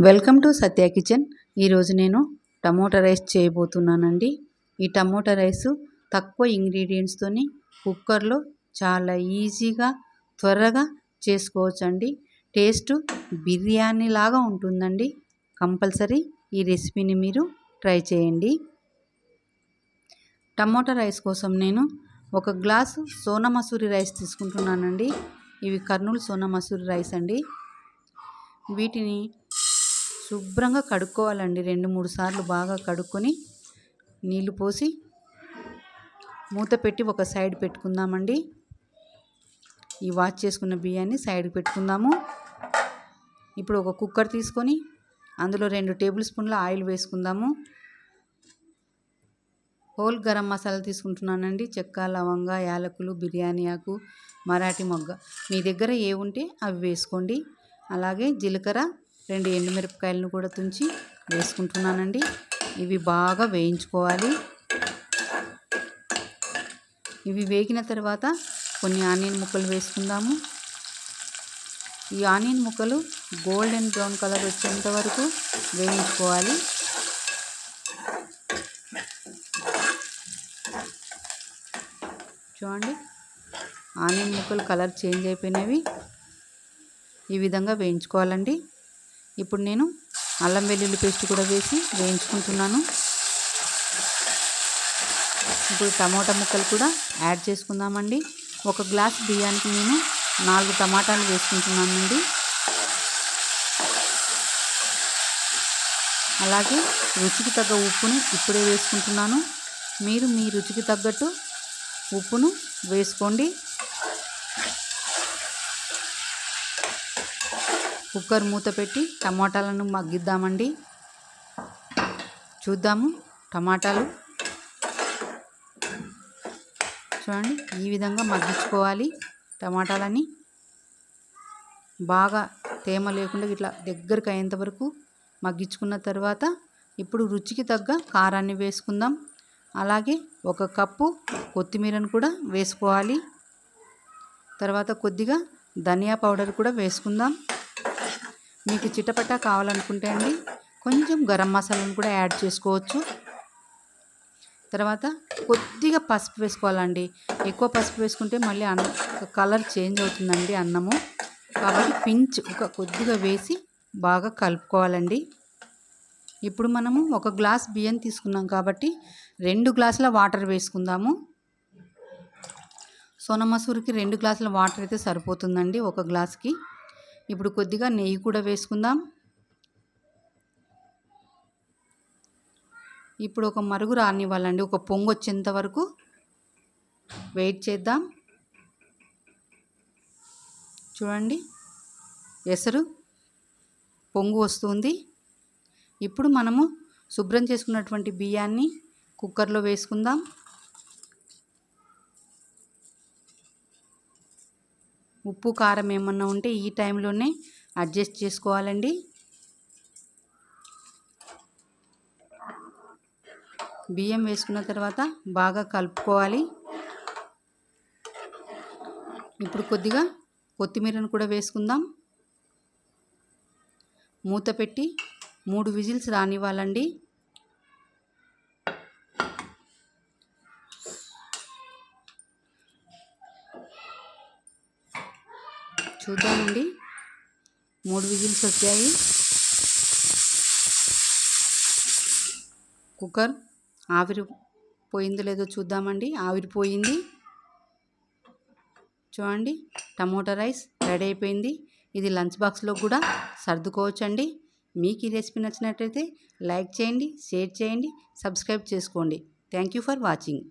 Welcome to Satya kitchen. ఈరోజు నేను tomato rice చేయబోతున్నానండి. ఈ టమోటా రైస్ తక్కువ ఇంగ్రీడియంట్స్తోని కుక్కర్లో చాలా ఈజీగా త్వరగా చేసుకోవచ్చండి. టేస్ట్ బిర్యానీ లాగా ఉంటుందండి. కంపల్సరీ ఈ రెసిపీని మీరు ట్రై చేయండి. టమోటా రైస్ కోసం నేను ఒక గ్లాసు సోనా మసూరి రైస్ తీసుకుంటున్నానండి. ఇవి కర్నూలు సోనా మసూరి రైస్ అండి. వీటిని శుభ్రంగా కడుక్కోవాలండి. రెండు మూడు సార్లు బాగా కడుక్కొని నీళ్ళు పోసి మూత పెట్టి ఒక సైడ్ పెట్టుకుందామండి. ఈ వాష్ చేసుకున్న బియ్యాన్ని సైడ్ పెట్టుకుందాము. ఇప్పుడు ఒక కుక్కర్ తీసుకొని అందులో రెండు టేబుల్ స్పూన్ల ఆయిల్ వేసుకుందాము. హోల్ గరం మసాలా తీసుకుంటున్నానండి. చెక్క లవంగ యాలకులు బిర్యానీ ఆకు మరాఠీ మొగ్గ. మీ దగ్గర ఏ ఉంటే అవి వేసుకోండి. అలాగే జీలకర్ర రెండు ఎండుమిరపకాయలను కూడా తుంచి వేసుకుంటున్నానండి. ఇవి బాగా వేయించుకోవాలి. ఇవి వేగిన తర్వాత కొన్ని ఆనియన్ ముక్కలు వేసుకుందాము. ఈ ఆనియన్ ముక్కలు గోల్డెన్ బ్రౌన్ కలర్ వచ్చేంత వరకు వేయించుకోవాలి. చూడండి ఆనియన్ ముక్కలు కలర్ చేంజ్ అయిపోయినవి. ఈ విధంగా వేయించుకోవాలండి. ఇప్పుడు నేను అల్లం వెల్లుల్లి పేస్ట్ కూడా వేసి వేయించుకుంటున్నాను. ఇప్పుడు టమాటా ముక్కలు కూడా యాడ్ చేసుకుందామండి. ఒక గ్లాస్ బియ్యానికి నేను నాలుగు టమాటాలు వేసుకుంటున్నానండి. అలాగే రుచికి తగ్గ ఉప్పును ఇప్పుడే వేసుకుంటున్నాను. మీరు మీ రుచికి తగ్గట్టు ఉప్పును వేసుకోండి. కుక్కర్ మూత పెట్టి టమాటాలను మగ్గిద్దామండి. చూద్దాము టమాటాలు. చూడండి ఈ విధంగా మగ్గించుకోవాలి టమాటాలని బాగా తేమ లేకుండా ఇట్లా దగ్గరికి అయ్యేంత వరకు మగ్గించుకున్న తర్వాత ఇప్పుడు రుచికి తగ్గ కారాన్ని వేసుకుందాం. అలాగే ఒక కప్పు కొత్తిమీరను కూడా వేసుకోవాలి. తర్వాత కొద్దిగా ధనియా పౌడర్ కూడా వేసుకుందాం. మీకు చిటపట కావాలనుకుంటే అండి కొంచెం గరం మసాలాను కూడా యాడ్ చేసుకోవచ్చు. తర్వాత కొద్దిగా పసుపు వేసుకోవాలండి. ఎక్కువ పసుపు వేసుకుంటే మళ్ళీ అన్న కలర్ చేంజ్ అవుతుందండి అన్నము. కాబట్టి పించ్ ఒక కొద్దిగా వేసి బాగా కలుపుకోవాలండి. ఇప్పుడు మనము ఒక గ్లాస్ బియ్యం తీసుకున్నాం కాబట్టి రెండు గ్లాసుల వాటర్ వేసుకుందాము. సోనా మసూరికి రెండు గ్లాసుల వాటర్ అయితే సరిపోతుందండి ఒక గ్లాస్కి. ఇప్పుడు కొద్దిగా నెయ్యి కూడా వేసుకుందాం. ఇప్పుడు ఒక మరుగు రానివ్వాలండి. ఒక పొంగు వచ్చేంత వరకు వెయిట్ చేద్దాం. చూడండి ఎసరు పొంగు వస్తుంది. ఇప్పుడు మనము శుభ్రం చేసుకున్నటువంటి బియ్యాన్ని కుక్కర్లో వేసుకుందాం. ఉప్పు కారం ఏమన్నా ఉంటే ఈ టైంలోనే అడ్జస్ట్ చేసుకోవాలండి. బియ్యం వేసుకున్న తర్వాత బాగా కలుపుకోవాలి. ఇప్పుడు కొద్దిగా కొత్తిమీరను కూడా వేసుకుందాం. మూత పెట్టి మూడు విజిల్స్ రానివ్వాలండి. చూద్దామండి. మూడు విజిల్స్ వచ్చాయి. కుక్కర్ ఆవిరి పోయిందో లేదో చూద్దామండి. ఆవిరిపోయింది. చూడండి టమోటా రైస్ రెడీ అయిపోయింది. ఇది లంచ్ బాక్స్లో కూడా సర్దుకోవచ్చండి. మీకు ఈ రెసిపీ నచ్చినట్లయితే లైక్ చేయండి షేర్ చేయండి సబ్స్క్రైబ్ చేసుకోండి. Thank you for watching.